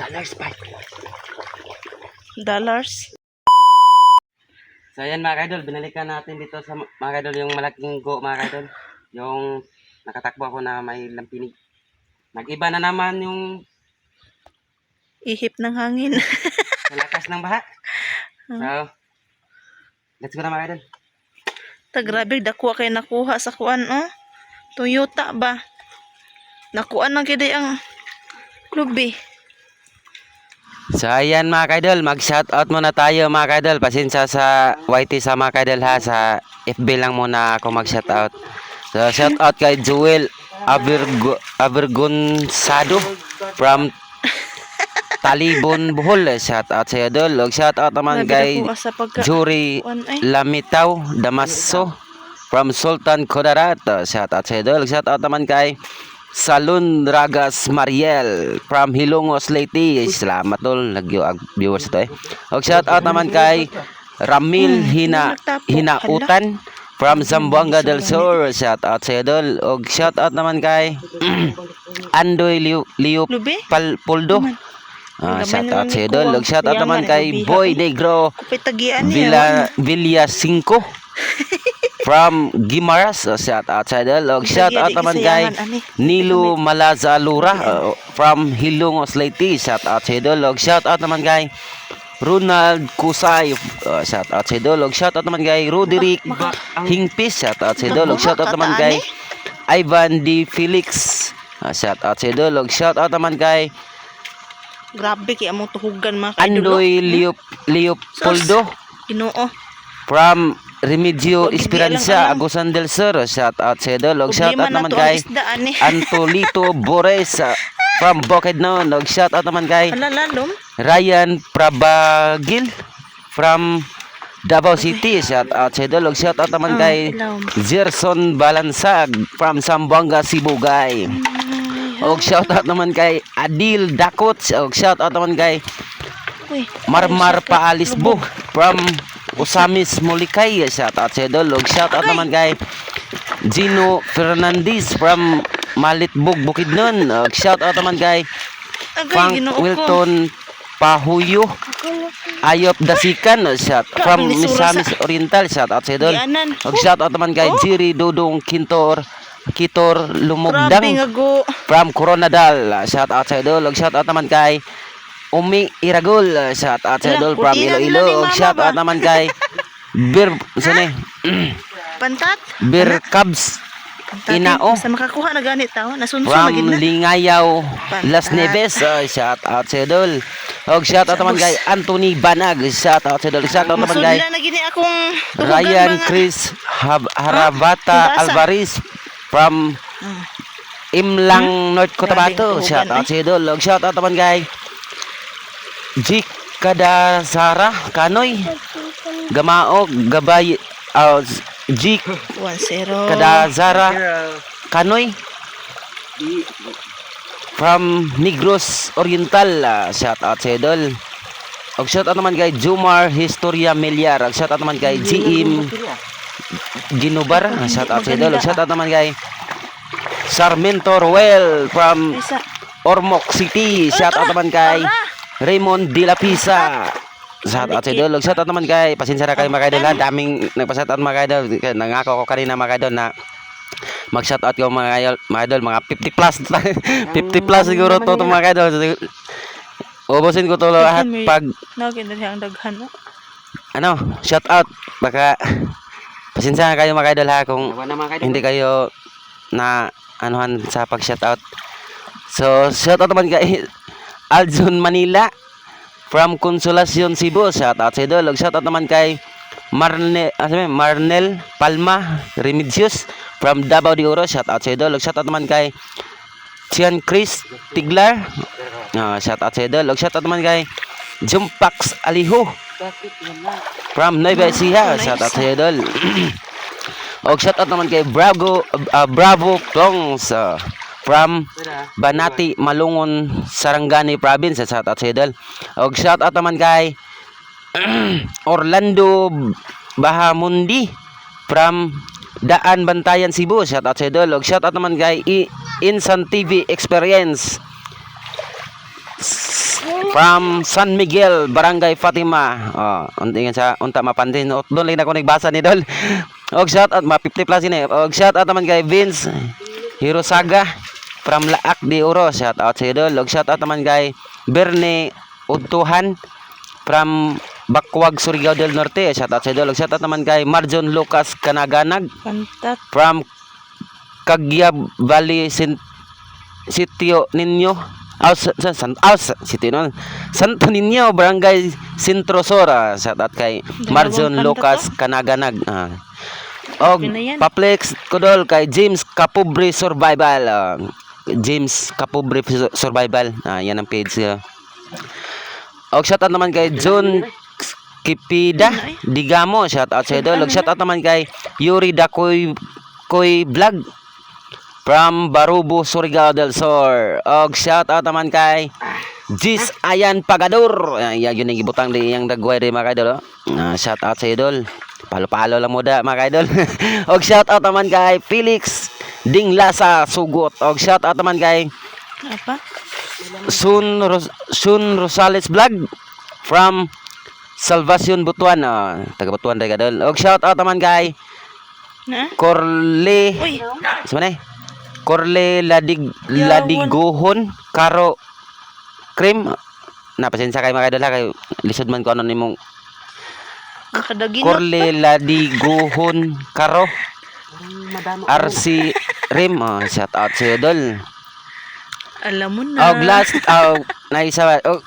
Dollars pa. Dollars. So ayan mga idol, binalikan natin dito sa mga idol yung malaking go mga idol. Yung nakatakbo ako na may lampinig. Nag-iba na naman yung Ihip ng hangin. sa lakas ng baha. So, let's go na mga idol. Ta grabe dako kay nakuha sa kuan oh. Toyota ba? Nakuha na kidi ang lubi. So ayan mga idol, mag-shoutout muna tayo mga idol. Pasensya sa YT sa mga idol ha. Sa FB lang muna ako mag-shoutout. So shoutout kay Joel Abergo Abergonsado from Talibon, Bohol. Shoutout sa iyo idol. Og shoutout naman kay ay. Lamitaw Damaso from Sultan Kudarat. Shoutout sa iyo idol. Og shoutout naman kay Salon Ragas Mariel from Hilongos Leyte. Salamat tol, nagyo ang viewers ito eh. Og shout out naman kay Ramil Hina Hinautan from Zamboanga del Sur. Shout out sa idol. Og shout out naman kay Andoy Liu Liu? Pal Puldo. Ah, shout out sa idol. Og shout out naman kay Boy Negro niya. Villa Villa 5 from Gimaras. Oh, shout out sa idol. Og shout out naman kay Nilo Malazalura uh, from Hilongos Leyte. Shout out sa idol. Og shout out naman kay Ronald Kusay. Uh, shout out sa idol. Og shout out naman kay Roderick Hingpis. Shout out sa idol. Og shout out naman kay Ivan D. Felix. Uh, shout out sa idol. Og shout out naman kay Grabe kay among tuhugan mga kaidol. Andoy Leop Leopoldo. Ginoo. from Remedio O, Esperanza. Agusan del Sur. Shout out sa idol. Og shout out na naman kay eh. Antolito Bores from Bukidnon. Og shout out naman kay. Ryan Prabagil from Davao City. Shout out sa idol. Og shout out naman Ah, kay ilaw. Gerson Balansag from Zamboanga, Sibugay. Og shout out naman kay Adil Dakot. Og shout out naman kay. Marmar Paalisbo from Usamis Mulikay. Shout out sa idol. Og shout out naman kay Gino Fernandez from Malitbog Bukidnon. Og shout out naman kay Frank. Wilton Pahuyo. Ayop Dasikan. Shout from Misamis Oriental. Shout out sa idol. Og shout out naman kay Oh. Jiri Dudong Kintor Kitor Lumugdang from Coronadal. Shout out sa idol. Og shout out naman kay Umi Iragul. Shout out sa idol from Iloilo. Shout out naman kay Bir sini Pantat. Bir Cubs. Inao. Sa makakuha na ganit tao. Nasunso from magid na. Lingayaw Pantat. Las Neves. Uh, shout out sa idol. Og shout out naman kay Anthony Banag. Shout out sa idol. Shout out naman kay Ryan Chris Hab Harabata. Alvarez from Ah. Imlang North Cotabato. Shout out tuhugan, sa idol. Og shout out naman kay Jik Kadasara Kanoy. Gamaog Gabay uh, Jik 1-0. Kadazara Kanoy from Negros Oriental. Uh, shout out sa idol. Og shout out naman kay Jumar Historia Meliar. Og shout out naman kay GM Ginubar. Ah, Shout out sa idol. Og shout out naman kay Sarmento Roel from. Ormoc City. Shout out naman kay Raymond De La Pisa. Shout out sa idol. Shout out naman kay pasensya na kayo mga idol. ha. Daming nagpa-shout out mga idol. Nangako ko kanina mga idol na mag-shout out ko mga idol, mga idol, mga 50 plus 50 plus siguro to, to mga idol. Ubusin ko to lahat pag Nagin na ang daghan. no? ano, shout out. Baka pasensya na kayo mga idol ha kung hindi kayo na anuhan sa pag shout out. So, shout out naman kay Aljon Manila from Consolacion Cebu. Shout out sa idol. Shout out naman kay Marne, ah, sabi, Marnel Palma Remedios from Davao de Oro. Shout out sa idol. Shout out naman kay Chian Chris Tiglar. Ah, shout out sa idol. Shout out naman kay Jumpax Aliho from Nueva Ecija. Shout out sa idol. Og shout out naman kay Bravo ah, Bravo Klongs ah, from Banati Malungon Sarangani Province. Shout out sa idol. Og shout out naman kay Orlando Bahamundi from Daan Bantayan Cebu. Shout out sa idol. Og shout out naman kay I- Insan TV Experience. from San Miguel, Barangay Fatima. Oh, unti nga sa unta mapandin. O, Doon lang ako nagbasa ni Dol. Og shout out, mga 50 plus ini. Og shout out naman kay Vince Hirosaga from Laak de Oro. Shout out sa iyo, Dol. Og shout out naman kay Berne Udtuhan from Bakwag, Surigao del Norte. Shout out sa iyo, Dol. Og shout out naman kay Marjon Lucas Kanaganag Pantat. from Caguia Valley Sitio Niño Aus sa San Aus Sitio nun Santo Niño Barangay Sintrosora shout out kay Marjon Lucas kanta Kanaganak ah. Og. Paplex Kodol kay James Kapobre Survival ah. James Kapobre Su- Survival. Ah, yan ang page niya Og shout out naman kay John Kipida Digamo. Shout out sa idol. Og shout out naman kay Yuri Dakoy Koy Vlog from Barubo Surigao del Sur. Og shout out naman kay Jis Ayan Pagador. Ay, yan yun yung gibutang di yung dagway di mga idol oh. Ah, shout out sa idol. Palo-palo lang mo da mga idol og shout out naman kay Felix Ding Lasa Sugot og shout out naman kay Apa? Sun Ros Sun Rosales Vlog from Salvacion Butuan ah, taga Butuan taga idol og shout out naman kay Na? Corle Uy, Sa mana eh? Corle Ladig. Ladigohon Karo Cream Napasensya kay mga idol ha kay lisod man ko ano nimong. Corle Ladigohon Karo RC Rim oh, shout out sa idol Alam mo na. Og last og naisa og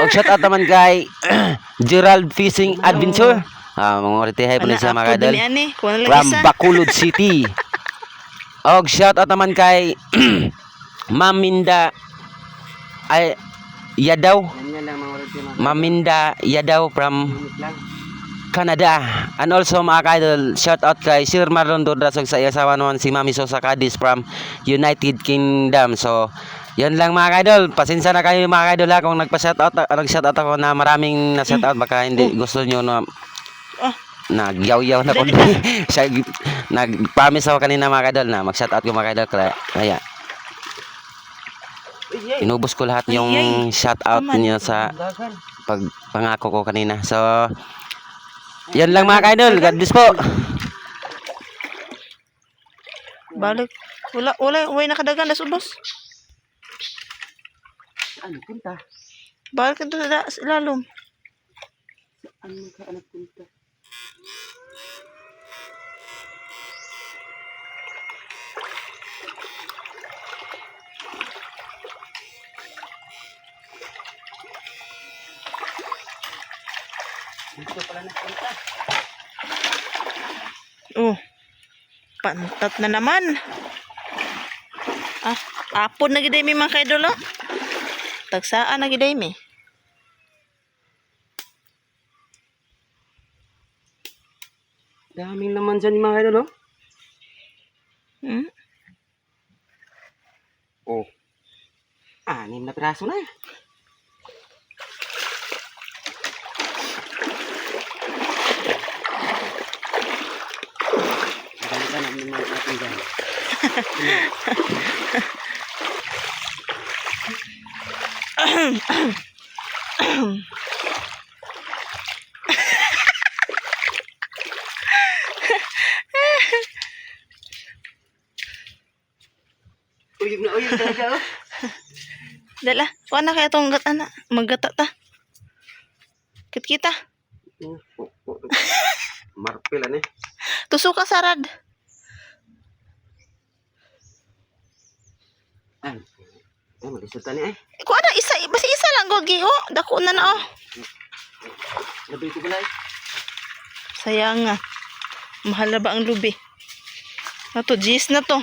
og shout out naman kay Gerald Fishing Adventure. Ah mga retihay po Ana, sa mga na lang from. Bacolod City. Og shout out naman kay Maminda ay Yadaw. Maminda Yadaw from Canada. And also mga ka-idol, shout out kay Sir Marlon Dorasog sa iya asawa naman si Mami Sosa Cadiz from United Kingdom. So, yan lang mga ka-idol. Pasensya na kayo mga ka-idol ha kung nagpa-shout out, nag-shout out ako na maraming na-shout out baka hindi gusto nyo na Ah, nagyaw-yaw na ko. Siya, nag-promise ako kanina mga kadol na mag-shout out ko mga kadol. Kaya, kaya inubos ko lahat yung shout out niyo sa pag pangako ko kanina. So, yan lang mga kadol. God bless po. balik. Wala, wala, wala nakadagan na subos. Ano punta? Balik ito sa sa ilalom. Ano ka anak punta? Oh. Pantat na naman. Ah, apon na giday mi mga kaidol oh. Tagsaan na giday mi. Daming naman dyan yung mga kadol, oh. Hmm? Oh. Anim na piraso na namin mga ating dyan. Uyog na uyog talaga, oh. Dala, kuha na kaya itong gata na. Maggata ta. Kit kita. Marpil, ano eh. Tusok ka sarad. Ay, ay, malisutan eh. Kuha na isa, basta isa lang gogi oh. Dako na na oh. Labi ko balay. Sayang nga. Mahal na ba ang lubi? Na to, G's na to.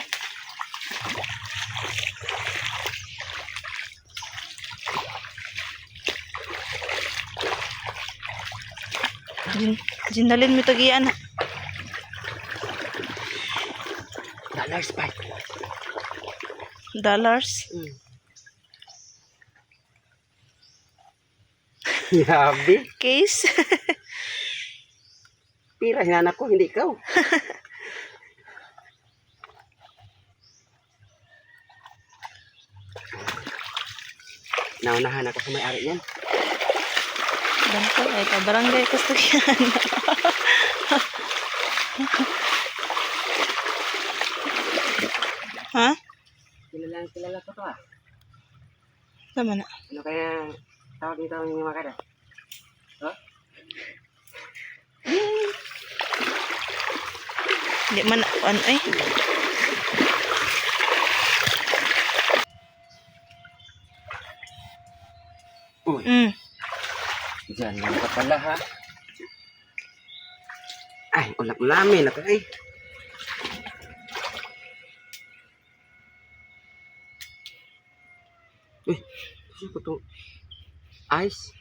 Gin, ginalin mo tagian. Dollar spike. Dollars. Yabi. Case. Pira, hinanak ko, hindi ikaw. naunahan ako sa may-ari yan. Ganito ay ka barangay Kastugyan. ha? Kilala, kilala ko to ah. Tama na. Ano kaya tawag nito ang mga kada? Ha? Hindi man ano ay. Uy, Mm. dyan lang ka pala ha. Ay, ulam-ulamin na to ay. Ko itong ice?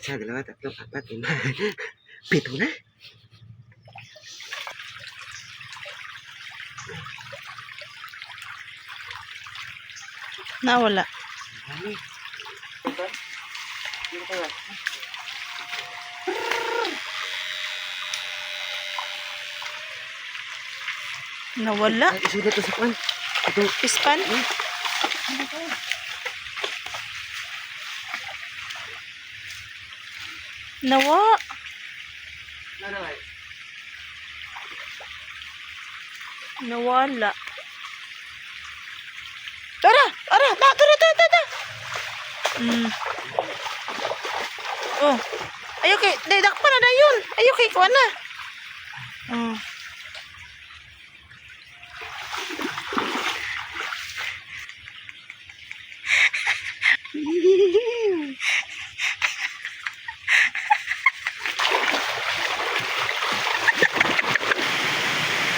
Isa, dalawa, tatlo, apat, lima. Pito na. Nawala. Ay. Ito. Ano Nawala. Ay, isulat to sa kwan. Ito, Pispan? Nawa. Nawala. Tara! Tara! Ta! Tara! Tara! Tara! Mm. Oh. Ayaw kay... Dadak pa na na yun. Ayaw kay kuha na. Mm.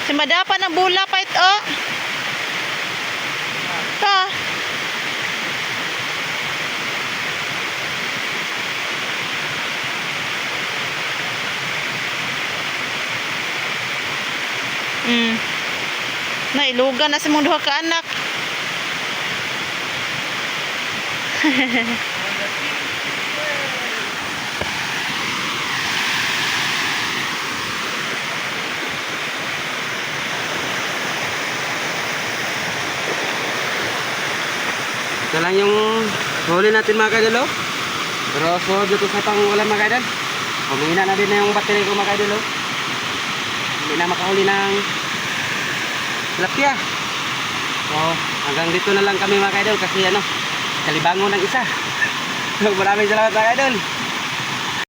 Si madapa ng bula pa ito. oh. Ta. Mm. Na ilugan na si mong duha ka anak. ito lang yung huli natin mga kadalo. Pero suod ito sa pang ulam mga kadal. Humina na din na yung battery ko mga kadalo. Hindi na makahuli ng tilapia. So, hanggang dito na lang kami mga kadal kasi ano, kalibango ng isa. Maraming salamat mga kadal.